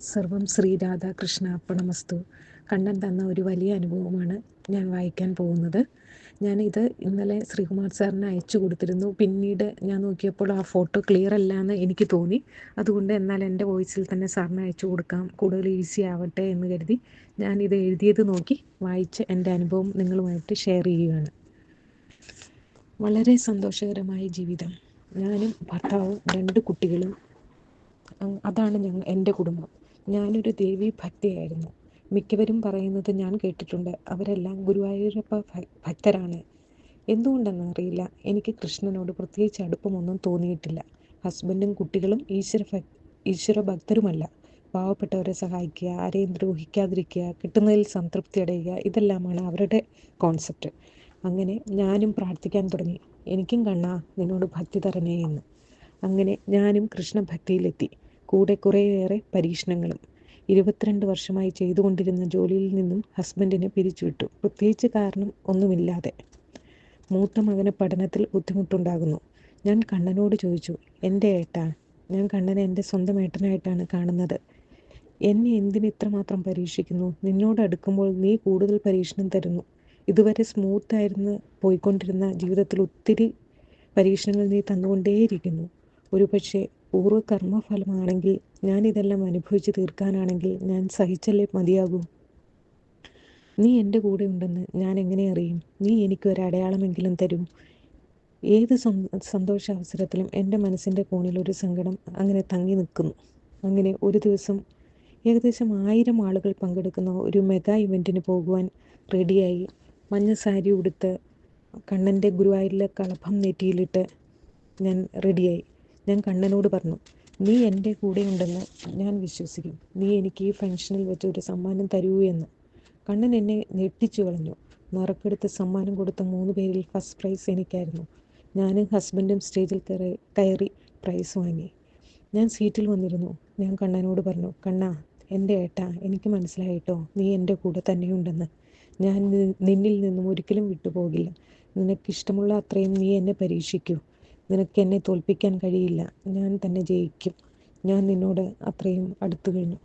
സർവം ശ്രീ രാധാകൃഷ്ണ അർപ്പണമസ്തു കണ്ണൻ തന്ന ഒരു വലിയ അനുഭവമാണ് ഞാൻ വായിക്കാൻ പോകുന്നത്. ഞാനിത് ഇന്നലെ ശ്രീകുമാർ സാറിന് അയച്ചു കൊടുത്തിരുന്നു. പിന്നീട് ഞാൻ നോക്കിയപ്പോൾ ആ ഫോട്ടോ ക്ലിയർ അല്ല എന്ന് എനിക്ക് തോന്നി. അതുകൊണ്ട് എന്നാൽ എന്റെ വോയിസിൽ തന്നെ സാറിന് അയച്ചു കൊടുക്കാം. കൂടുതൽ ഈസി ആവട്ടെ എന്ന് കരുതി ഞാൻ ഇത് എഴുതിയത് നോക്കി വായിച്ച് എന്റെ അനുഭവം നിങ്ങളുമായിട്ട് ഷെയർ ചെയ്യുകയാണ്. വളരെ സന്തോഷകരമായ ജീവിതം. ഞാനും ഭർത്താവും രണ്ട് കുട്ടികളും. അതാണ് ഞങ്ങൾ എന്റെ കുടുംബം. ഞാനൊരു ദേവി ഭക്തിയായിരുന്നു. മിക്കവരും പറയുന്നത് ഞാൻ കേട്ടിട്ടുണ്ട്. അവരെല്ലാം ഗുരുവായൂരപ്പ ഭക്തരാണ്. എന്തുകൊണ്ടെന്ന് അറിയില്ല. എനിക്ക് കൃഷ്ണനോട് പ്രത്യേകിച്ച് അടുപ്പമൊന്നും തോന്നിയിട്ടില്ല. ഹസ്ബൻഡും കുട്ടികളും ഈശ്വര ഈശ്വര ഭക്തരുമല്ല. പാവപ്പെട്ടവരെ സഹായിക്കുക ആരെയും ദ്രോഹിക്കാതിരിക്കുക കിട്ടുന്നതിൽ സംതൃപ്തി അടയുക ഇതെല്ലാമാണ് അവരുടെ കോൺസെപ്റ്റ്. അങ്ങനെ ഞാനും പ്രാർത്ഥിക്കാൻ തുടങ്ങി. എനിക്കും കണ്ണാ നിന്നോട് ഭക്തി തരണേ എന്ന്. അങ്ങനെ ഞാനും കൃഷ്ണഭക്തിയിലെത്തി കൂടെ കുറേയേറെ പരീക്ഷണങ്ങളും ഇരുപത്തിരണ്ട് വർഷമായി ചെയ്തുകൊണ്ടിരുന്ന ജോലിയിൽ നിന്നും ഹസ്ബൻഡിനെ പിരിച്ചുവിട്ടു. പ്രത്യേകിച്ച് കാരണം ഒന്നുമില്ലാതെ. മൂത്ത മകന് പഠനത്തിൽ ബുദ്ധിമുട്ടുണ്ടാകുന്നു. ഞാൻ കണ്ണനോട് ചോദിച്ചു എന്റെ ഏട്ട ഞാൻ കണ്ണനെ എന്റെ സ്വന്തം ഏട്ടനായിട്ടാണ് കാണുന്നത്. എന്നെ എന്തിന് ഇത്രമാത്രം പരീക്ഷിക്കുന്നു? നിന്നോട് അടുക്കുമ്പോൾ നീ കൂടുതൽ പരീക്ഷണം തരുന്നു. ഇതുവരെ സ്മൂത്തായിരുന്നു പോയിക്കൊണ്ടിരുന്ന ജീവിതത്തിൽ ഒത്തിരി പരീക്ഷണങ്ങൾ നീ തന്നുകൊണ്ടേയിരിക്കുന്നു. ഒരുപക്ഷെ പൂർവ കർമ്മഫലമാണെങ്കിൽ ഞാൻ ഇതെല്ലാം അനുഭവിച്ചു തീർക്കാനാണെങ്കിൽ ഞാൻ സഹിച്ചല്ലേ മതിയാകൂ? നീ എന്റെ കൂടെ ഉണ്ടെന്ന് ഞാൻ എങ്ങനെ അറിയും? നീ എനിക്ക് ഒരു അടയാളമെങ്കിലും തരൂ. ഏത് സന്തോഷ അവസരത്തിലും എന്റെ മനസ്സിന്റെ കോണിൽ ഒരു സങ്കടം അങ്ങനെ തങ്ങി നിൽക്കുന്നു. അങ്ങനെ ഒരു ദിവസം ഏകദേശം ആയിരം ആളുകൾ പങ്കെടുക്കുന്ന ഒരു മെഗാ ഇവന്റിന് പോകുവാൻ റെഡിയായി. മഞ്ഞ സാരി ഉടുത്ത് കണ്ണന്റെ ഗുരുവായൂരിലെ കളഭം നെറ്റിയിലിട്ട് ഞാൻ റെഡിയായി. ഞാൻ കണ്ണനോട് പറഞ്ഞു നീ എന്റെ കൂടെ കൂടെയുണ്ടെന്ന് ഞാൻ വിശ്വസിക്കും. നീ എനിക്ക് ഈ ഫംഗ്ഷനിൽ വെച്ച് ഒരു സമ്മാനം തരൂ എന്ന്. കണ്ണൻ എന്നെ ഞെട്ടിച്ചു കളഞ്ഞു. നറുക്കെടുത്ത് സമ്മാനം കൊടുത്ത മൂന്ന് പേരിൽ ഫസ്റ്റ് പ്രൈസ് എനിക്കായിരുന്നു. ഞാനും ഹസ്ബൻഡും സ്റ്റേജിൽ കയറി കയറി പ്രൈസ് വാങ്ങി. ഞാൻ സീറ്റിൽ വന്നിരുന്നു. ഞാൻ കണ്ണനോട് പറഞ്ഞു കണ്ണ എന്റെ ഏട്ട എനിക്ക് മനസ്സിലായിട്ടോ? നീ എന്റെ കൂടെ തന്നെയുണ്ടെന്ന്. ഞാൻ നിന്നിൽ നിന്നും ഒരിക്കലും വിട്ടുപോകില്ല. നിനക്കിഷ്ടമുള്ള അത്രയും നീ എന്നെ പരീക്ഷിക്കൂ. നിനക്ക് എന്നെ തോൽപ്പിക്കാൻ കഴിയില്ല. ഞാൻ തന്നെ ജയിക്കും. ഞാൻ നിന്നോട് അത്രയും അടുത്തു കഴിഞ്ഞു.